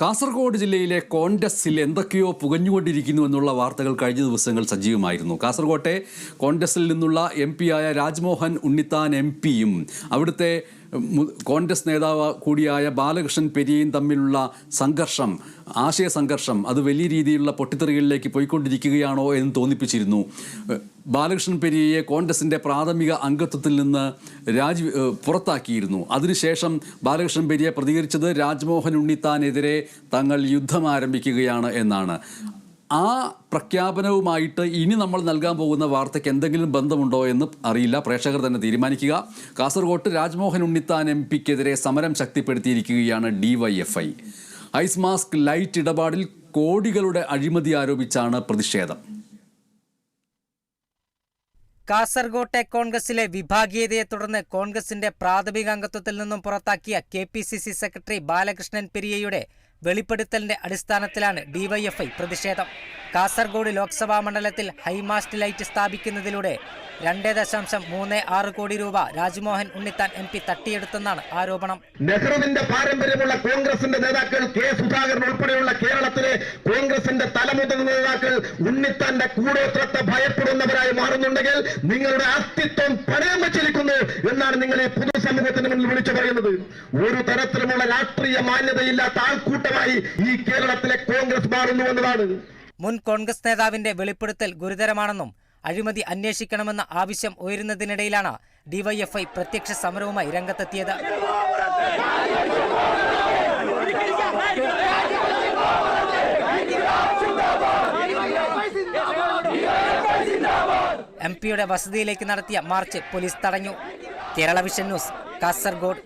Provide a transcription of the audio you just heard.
കാസർഗോഡ് ജില്ലയിലെ കോൺഗ്രസിൽ എന്തൊക്കെയോ പുകഞ്ഞുകൊണ്ടിരിക്കുന്നു എന്നുള്ള വാർത്തകൾ കഴിഞ്ഞ ദിവസങ്ങൾ സജീവമായിരുന്നു. കാസർഗോട്ടെ കോൺഗ്രസിൽ നിന്നുള്ള എം പിയായ രാജ്മോഹൻ ഉണ്ണിത്താൻ എം പിയും അവിടുത്തെ കോൺഗ്രസ് നേതാവ് കൂടിയായ ബാലകൃഷ്ണൻ പെരിയയും തമ്മിലുള്ള സംഘർഷം ആശയ സംഘർഷം അത് വലിയ രീതിയിലുള്ള പൊട്ടിത്തെറികളിലേക്ക് പോയിക്കൊണ്ടിരിക്കുകയാണോ എന്ന് തോന്നിപ്പിച്ചിരുന്നു. ബാലകൃഷ്ണൻ പെരിയയെ കോൺഗ്രസിന്റെ പ്രാഥമിക അംഗത്വത്തിൽ നിന്ന് രാജി പുറത്താക്കിയിരുന്നു. അതിനുശേഷം ബാലകൃഷ്ണൻ പെരിയ പ്രതികരിച്ചത് രാജ്മോഹൻ ഉണ്ണിത്താനെതിരെ തങ്ങൾ യുദ്ധം ആരംഭിക്കുകയാണ് എന്നാണ്. ആ പ്രഖ്യാപനവുമായിട്ട് ഇനി നമ്മൾ നൽകാൻ പോകുന്ന വാർത്തയ്ക്ക് എന്തെങ്കിലും ബന്ധമുണ്ടോ എന്ന് അറിയില്ല. പ്രേക്ഷകർ തന്നെ തീരുമാനിക്കുക. കാസർഗോട്ട് രാജ്മോഹൻ ഉണ്ണിത്താൻ എം പിക്കെതിരെ സമരം ശക്തിപ്പെടുത്തിയിരിക്കുകയാണ് ഡിവൈഎഫ്ഐ ഐസ് മാസ്ക് ലൈറ്റ് ഇടപാടിൽ കോടികളുടെ അഴിമതി ആരോപിച്ചാണ് പ്രതിഷേധം. കാസർകോട്ടെ കോൺഗ്രസിലെ വിഭാഗീയതയെ തുടർന്ന് കോൺഗ്രസിന്റെ പ്രാഥമിക അംഗത്വത്തിൽ നിന്നും പുറത്താക്കിയ K P C C secretary Balakrishnan പെരിയയുടെ വെളിപ്പെടുത്തലിന്റെ അടിസ്ഥാനത്തിലാണ് ഡിവൈഎഫ്ഐ പ്രതിഷേധം. കാസർഗോഡ് ലോക്സഭാ മണ്ഡലത്തിൽ ഹൈമാസ്റ്റ് ലൈറ്റ് സ്ഥാപിക്കുന്നതിലൂടെ രണ്ട് ദശാംശം മൂന്ന് ആറ് കോടി രൂപ രാജ്മോഹൻ ഉണ്ണിത്താൻ എം പി തട്ടിയെടുത്തെന്നാണ് ആരോപണം. നെഹ്റുവിന്റെ പാരമ്പര്യമുള്ള കോൺഗ്രസിന്റെ നേതാക്കൾ കെ സുധാകരൻ ഉൾപ്പെടെയുള്ള കേരളത്തിലെ കോൺഗ്രസിന്റെ തലമുതിർന്ന നേതാക്കൾ ഉണ്ണിത്താന്റെ കൂടോത്രത്തെ ഭയപ്പെടുന്നവരായി മാറുന്നുണ്ടെങ്കിൽ നിങ്ങളുടെ അസ്തിത്വം പണയം വെച്ചിരിക്കുന്നു എന്നാണ് നിങ്ങൾ ഈ പൊതുസമൂഹത്തിന് മുന്നിൽ വിളിച്ചു പറയുന്നത്. ഒരു തരത്തിലുമുള്ള രാഷ്ട്രീയ മാന്യതയില്ലാത്ത ആൾക്കൂട്ടമായി ഈ കേരളത്തിലെ കോൺഗ്രസ് മാറുന്നു എന്നതാണ്. മുൻ കോൺഗ്രസ് നേതാവിന്റെ വെളിപ്പെടുത്തൽ ഗുരുതരമാണെന്നും അഴിമതി അന്വേഷിക്കണമെന്ന ആവശ്യം ഉയരുന്നതിനിടയിലാണ് ഡിവൈഎഫ്ഐ പ്രത്യക്ഷ സമരവുമായി രംഗത്തെത്തിയത്. എം പിയുടെ വസതിയിലേക്ക് നടത്തിയ മാർച്ച് പോലീസ് തടഞ്ഞു. Kerala vision news Kasaragod.